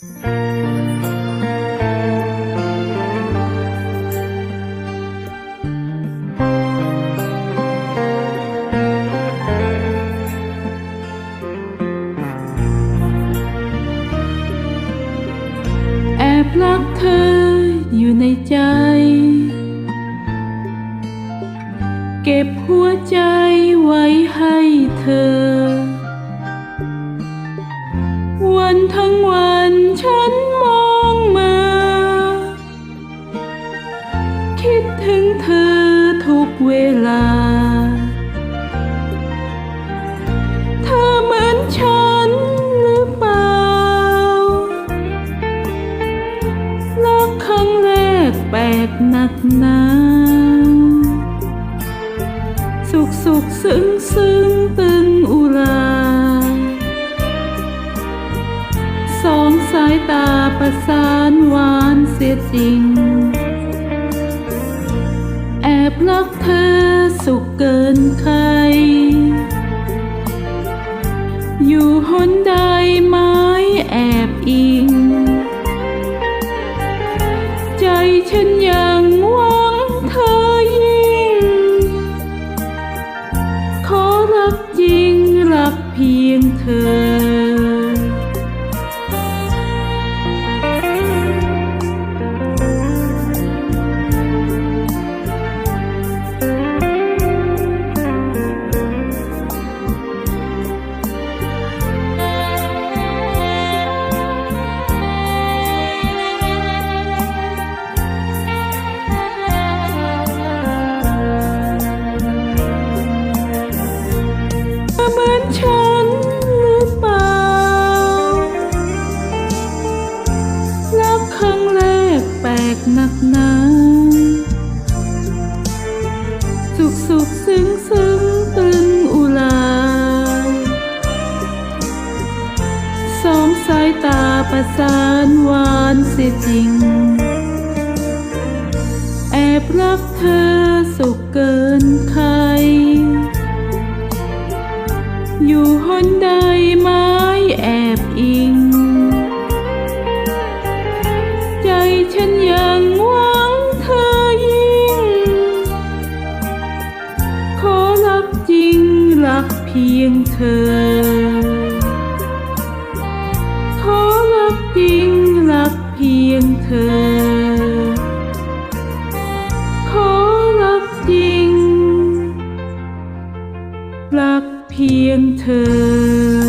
แอบรักเธออยู่ในใจ เก็บหัวใจไว้ให้เธอ คิดถึงเธอทุกเวลา เธอเหมือนฉันหรือเปล่ารักครั้งแรกแปลกหนักหนาสุขสุขซึ้งซึ้งตึงอุราสองสายตาประสานหวานเสียจริง บรักเธอสุขเกินใคร อยู่หนใดไม้แอบอิง ใจฉันยังหวังเธอยิ่ง ขอรักจริงรักเพียงเธอ กแปลกหนักหนาสุขสุขซึ้งซึ้งตึงอุลาสองสายตาประสานหวานเสียจริง แอบรักเธอสุขเกินใคร อยู่หนใดไม้แอบอิงักจริงรักเพียงเธอ ขอรักจริงรักเพียงเธอ ขอรักจริง รักเพียงเธอ